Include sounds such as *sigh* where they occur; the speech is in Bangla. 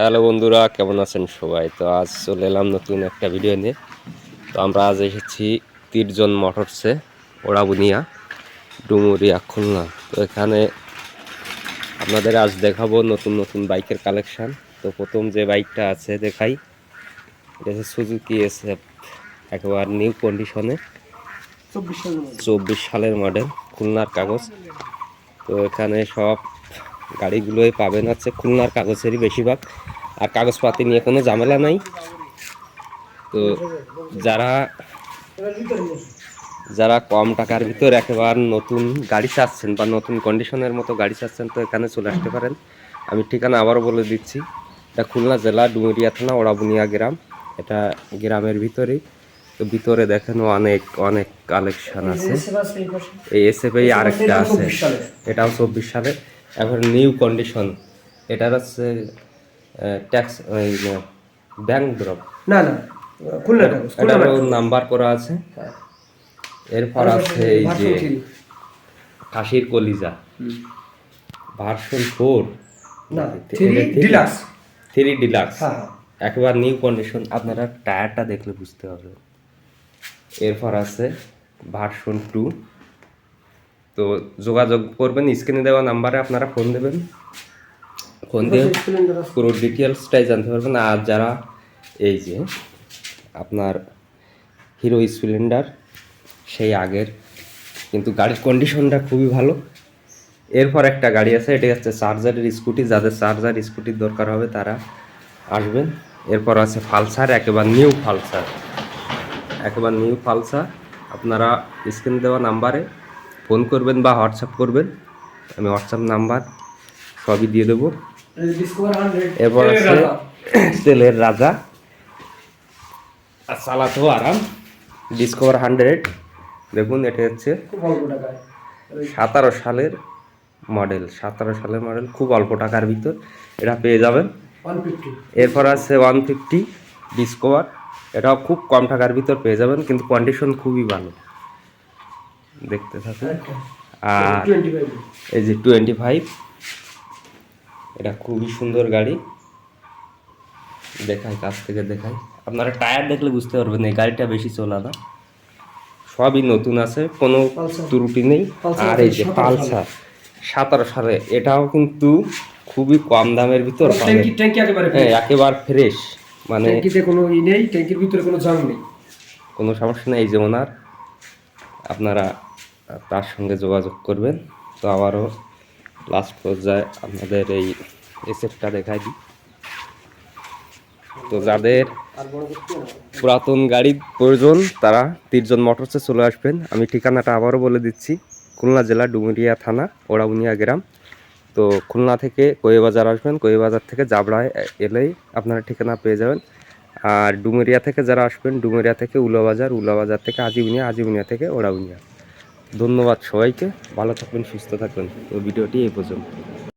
হ্যালো বন্ধুরা কেমন আছেন সবাই? তো আজ চলে এলাম নতুন একটা ভিডিও নিয়ে। তো আমরা আজ এসেছি তিরজন মোটরসে ওড়াবুনিয়া ডুমুরিয়া খুলনা। তো এখানে আপনাদের আজ দেখাবো নতুন নতুন বাইকের কালেকশান তো প্রথম যে বাইকটা আছে দেখাই এটা হচ্ছে সুজুকি এসএফ একেবারে নিউ কন্ডিশনে চব্বিশ সালের মধ্যে চব্বিশ সালের মডেল খুলনার কাগজ। তো এখানে সব গাড়িগুলোই পাবেন হচ্ছে খুলনার কাগজেরই বেশিরভাগ। আর কাগজপাতি নিয়ে কোনো ঝামেলা নাই। তো যারা যারা কম টাকার ভিতর একেবারে নতুন গাড়ি চাচ্ছেন বা নতুন কন্ডিশনের মতো গাড়ি চাচ্ছেন, তো এখানে চলে আসতে পারেন। আমি ঠিকানা আবারও বলে দিচ্ছি। এটা খুলনা জেলা ডুমুরিয়া থানা ওড়াবুনিয়া গ্রাম। এটা গ্রামের ভিতরেই। তো ভিতরে দেখেন অনেক অনেক কালেকশন আছে। এই এসএফ আরেকটা আছে। এটাও চব্বিশ সালে। এখন নিউ কন্ডিশন এটার হচ্ছে ট্যাক্স ওই ব্যাংক ড্রপ না না খুলনা এটারও নাম্বার করা আছে। হ্যাঁ। এরপর আছে এই যে কাশির কলিজা। Version four deluxe three deluxe হ্যাঁ হ্যাঁ। নিউ কন্ডিশন আপনারা টায়ারটা দেখলে বুঝতে পারবেন। এরপর আছে ভার্সন টু তো যোগাযোগ করবেন স্ক্রিনে দেওয়া নাম্বারে আপনারা ফোন দেবেন। ফোন দিয়ে পুরো ডিটেলসটাই জানতে পারবেন। আর যারা এই যে আপনার হিরো স্প্লেন্ডার সেই আগের কিন্তু গাড়ির কন্ডিশনটা খুবই ভালো। এরপর একটা গাড়ি আছে এটি হচ্ছে চার্জারের স্কুটি যাদের চার্জার স্কুটির দরকার হবে, তারা আসবেন। এরপর আছে ফালসার একেবারে নিউ ফালসার একেবারে নিউ ফালসার আপনারা স্ক্রিন দেওয়া নাম্বারে ফোন করবেন বা হোয়াটসঅ্যাপ করবেন আমি হোয়াটসঅ্যাপ নাম্বার সবই দিয়ে দেবো। এই ডিসকভার 100 এরপর আছে *coughs* তেলের রাজা। আর চালাতেও আরাম। ডিসকভার হান্ড্রেড দেখুন এটা হচ্ছে সাতারো সালের মডেল সাতারো সালের মডেল খুব অল্প টাকার ভিতর। এটা পেয়ে যাবেন। এরপর আছে ওয়ান ফিফটি ডিসকভার এটাও খুব কম টাকার ভিতর পেয়ে যাবেন কিন্তু কন্ডিশন খুবই ভালো। দেখতে থাকুন। আরেকটা। আর 25 এই যে টোয়েন্টি ফাইভ এটা খুবই সুন্দর গাড়ি। দেখাই কাছ থেকে দেখাই। আপনারা টায়ার দেখলে বুঝতে পারবেন এই গাড়িটা বেশি চলা না। সবই নতুন আছে কোনো। ত্রুটি নেই। আর এই যে 17 পালসার সতেরো সালে এটাও কিন্তু খুবই কম দামের ভিতর একেবারে হ্যাঁ একেবারে ফ্রেশ মানে ট্যাঙ্কিতে কোনো ই নেই ট্যাঙ্কির ভিতরে কোনো জং নেই। কোনো সমস্যা নেই এই যে ওনার আপনারা তার সঙ্গে যোগাযোগ করবেন। তো আবারও লাস্ট পর্যায়ে আপনাদের এই এসেপটা দেখাই দিই। তো যাদের পুরাতন গাড়ির প্রয়োজন, তারা তিরজন মোটরসে চলে আসবেন। আমি ঠিকানাটা আবারও বলে দিচ্ছি। খুলনা জেলা ডুমুরিয়া থানা ওড়াবুনিয়া গ্রাম। তো খুলনা থেকে কোয়েবাজার আসবেন। কোয়েবাজার থেকে জাবড়ায় এলেই আপনারা ঠিকানা পেয়ে যাবেন। আর ডুমুরিয়া থেকে যারা আসবেন, ডুমুরিয়া থেকে উলাবাজার উলাবাজার থেকে আজিবুনিয়া আজিবুনিয়া থেকে ওরাউনিয়া ধন্যবাদ সবাইকে, ভালো থাকবেন, সুস্থ থাকবেন। তো ভিডিওটি এই পর্যন্ত।